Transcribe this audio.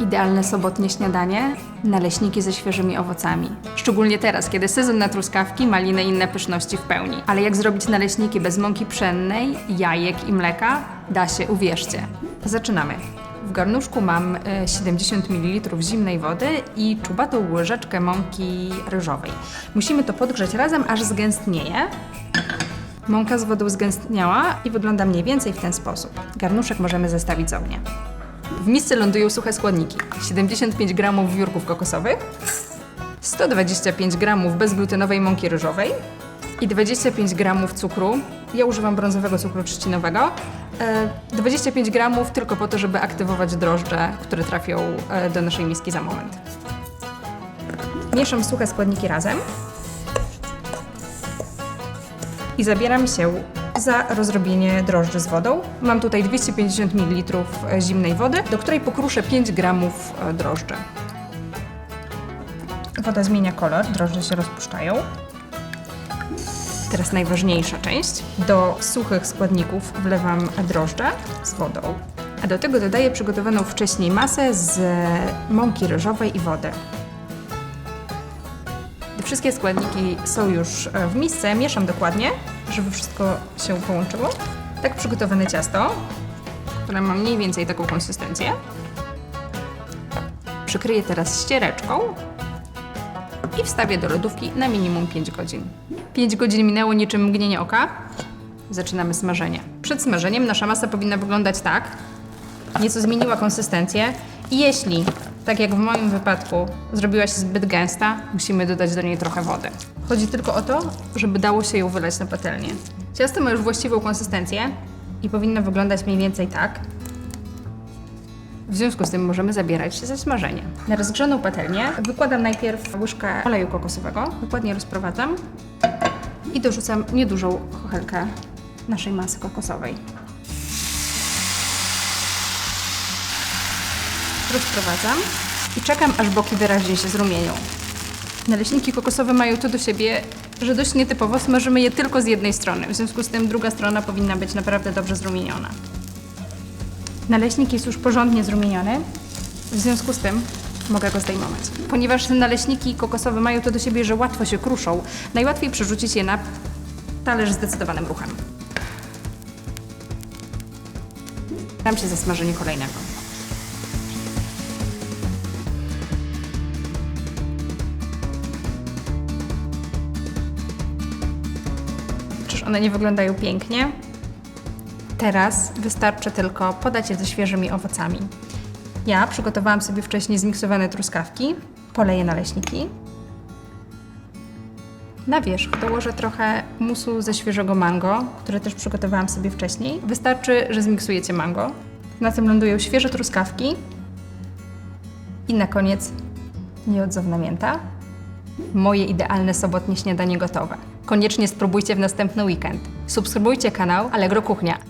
Idealne sobotnie śniadanie, naleśniki ze świeżymi owocami. Szczególnie teraz, kiedy sezon na truskawki, maliny i inne pyszności w pełni. Ale jak zrobić naleśniki bez mąki pszennej, jajek i mleka? Da się, uwierzcie. Zaczynamy. W garnuszku mam e, 70 ml zimnej wody i czubatą łyżeczkę mąki ryżowej. Musimy to podgrzać razem, aż zgęstnieje. Mąka z wodą zgęstniała i wygląda mniej więcej w ten sposób. Garnuszek możemy zestawić z ognia. W misce lądują suche składniki. 75 g wiórków kokosowych, 125 g bezglutenowej mąki ryżowej i 25 g cukru. Ja używam brązowego cukru trzcinowego. E, 25 g tylko po to, żeby aktywować drożdże, które trafią e, do naszej miski za moment. Mieszam suche składniki razem i zabieram się za rozrobienie drożdży z wodą. Mam tutaj 250 ml zimnej wody, do której pokruszę 5 g drożdży. Woda zmienia kolor, drożdże się rozpuszczają. Teraz najważniejsza część. Do suchych składników wlewam drożdże z wodą, a do tego dodaję przygotowaną wcześniej masę z mąki ryżowej i wody. Gdy wszystkie składniki są już e, w misce, mieszam dokładnie, żeby wszystko się połączyło. Tak przygotowane ciasto, które ma mniej więcej taką konsystencję, przykryję teraz ściereczką i wstawię do lodówki na minimum 5 godzin. 5 godzin minęło niczym mgnienie oka. Zaczynamy smażenie. Przed smażeniem nasza masa powinna wyglądać tak. Nieco zmieniła konsystencję. I jeśli, tak jak w moim wypadku, zrobiła się zbyt gęsta, musimy dodać do niej trochę wody. Chodzi tylko o to, żeby dało się ją wylać na patelnię. Ciasto ma już właściwą konsystencję i powinno wyglądać mniej więcej tak. W związku z tym możemy zabierać się za smażenie. Na rozgrzaną patelnię wykładam najpierw łyżkę oleju kokosowego, dokładnie rozprowadzam i dorzucam niedużą kochelkę naszej masy kokosowej. Rozprowadzam i czekam, aż boki wyraźnie się zrumienią. Naleśniki kokosowe mają to do siebie, że dość nietypowo smażymy je tylko z jednej strony. W związku z tym druga strona powinna być naprawdę dobrze zrumieniona. Naleśnik jest już porządnie zrumieniony, w związku z tym mogę go zdejmować. Ponieważ naleśniki kokosowe mają to do siebie, że łatwo się kruszą, najłatwiej przerzucić je na talerz zdecydowanym ruchem. Dam się za smażenie kolejnego. Czyż one nie wyglądają pięknie? Teraz wystarczy tylko podać je ze świeżymi owocami. Ja przygotowałam sobie wcześniej zmiksowane truskawki, poleję naleśniki. Na wierzch dołożę trochę musu ze świeżego mango, które też przygotowałam sobie wcześniej. Wystarczy, że zmiksujecie mango. Na tym lądują świeże truskawki. I na koniec nieodzowna mięta. Moje idealne sobotnie śniadanie gotowe. Koniecznie spróbujcie w następny weekend. Subskrybujcie kanał Allegro Kuchnia.